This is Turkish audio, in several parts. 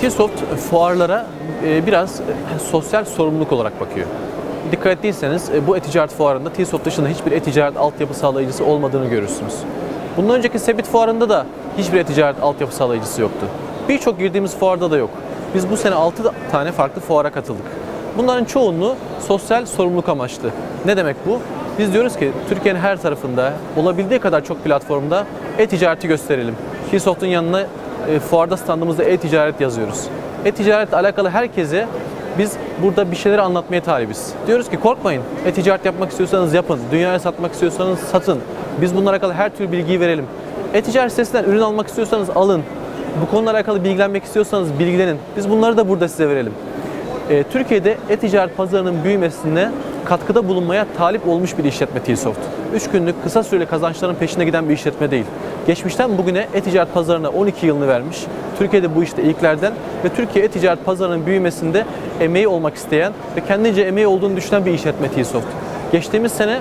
T-Soft fuarlara e, biraz e, sosyal sorumluluk olarak bakıyor. Dikkat ettiyseniz e, bu e-ticaret fuarında T-Soft dışında hiçbir e-ticaret altyapı sağlayıcısı olmadığını görürsünüz. Bundan önceki Sebit fuarında da hiçbir e-ticaret altyapı sağlayıcısı yoktu. Birçok girdiğimiz fuarda da yok. Biz bu sene 6 tane farklı fuara katıldık. Bunların çoğunluğu sosyal sorumluluk amaçlı. Ne demek bu? Biz diyoruz ki Türkiye'nin her tarafında olabildiği kadar çok platformda e-ticareti gösterelim. T-Soft'un yanına e, fuarda standımızda e-ticaret yazıyoruz. E-ticaretle alakalı herkese biz burada bir şeyleri anlatmaya talibiz. Diyoruz ki korkmayın. E-ticaret yapmak istiyorsanız yapın. Dünyaya satmak istiyorsanız satın. Biz bununla alakalı her türlü bilgiyi verelim. E-ticaret sitesinden ürün almak istiyorsanız alın. Bu konularla alakalı bilgilenmek istiyorsanız bilgilenin. Biz bunları da burada size verelim. E, Türkiye'de e-ticaret pazarının büyümesine katkıda bulunmaya talip olmuş bir işletme T-Soft. 3 günlük kısa süreli kazançların peşinde giden bir işletme değil. Geçmişten bugüne e-ticaret pazarına 12 yılını vermiş. Türkiye'de bu işte ilklerden ve Türkiye e-ticaret pazarının büyümesinde emeği olmak isteyen ve kendince emeği olduğunu düşünen bir işletme T-Soft. Geçtiğimiz sene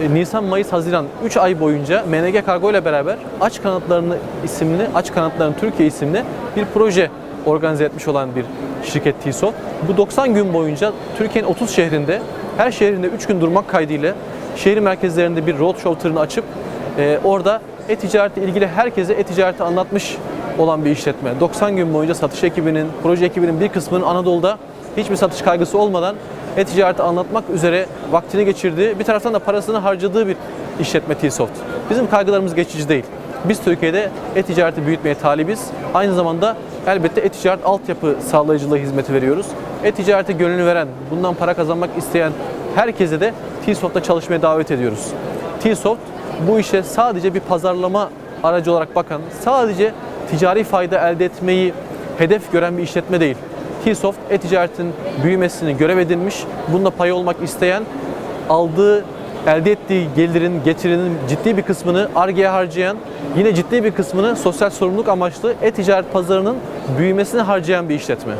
e, Nisan, Mayıs, Haziran 3 ay boyunca MNG Kargo ile beraber Aç Kanatlarını isimli, Aç Kanatların Türkiye isimli bir proje organize etmiş olan bir şirket TİSO. Bu 90 gün boyunca Türkiye'nin 30 şehrinde, her şehrinde 3 gün durmak kaydıyla şehir merkezlerinde bir roadshow tırını açıp e, orada e-ticaretle ilgili herkese e-ticareti anlatmış olan bir işletme. 90 gün boyunca satış ekibinin, proje ekibinin bir kısmının Anadolu'da hiçbir satış kaygısı olmadan e-ticareti anlatmak üzere vaktini geçirdiği, bir taraftan da parasını harcadığı bir işletme T-Soft. Bizim kaygılarımız geçici değil. Biz Türkiye'de e-ticareti büyütmeye talibiz. Aynı zamanda elbette e-ticaret altyapı sağlayıcılığı hizmeti veriyoruz. E-ticarete gönlünü veren, bundan para kazanmak isteyen herkese de T-Soft'ta çalışmaya davet ediyoruz. T-Soft bu işe sadece bir pazarlama aracı olarak bakan, sadece ticari fayda elde etmeyi hedef gören bir işletme değil. T-Soft e-ticaretin büyümesini görev edinmiş, bunda pay olmak isteyen, aldığı, elde ettiği gelirin, getirinin ciddi bir kısmını ARGE'ye harcayan, yine ciddi bir kısmını sosyal sorumluluk amaçlı e-ticaret pazarının büyümesine harcayan bir işletme.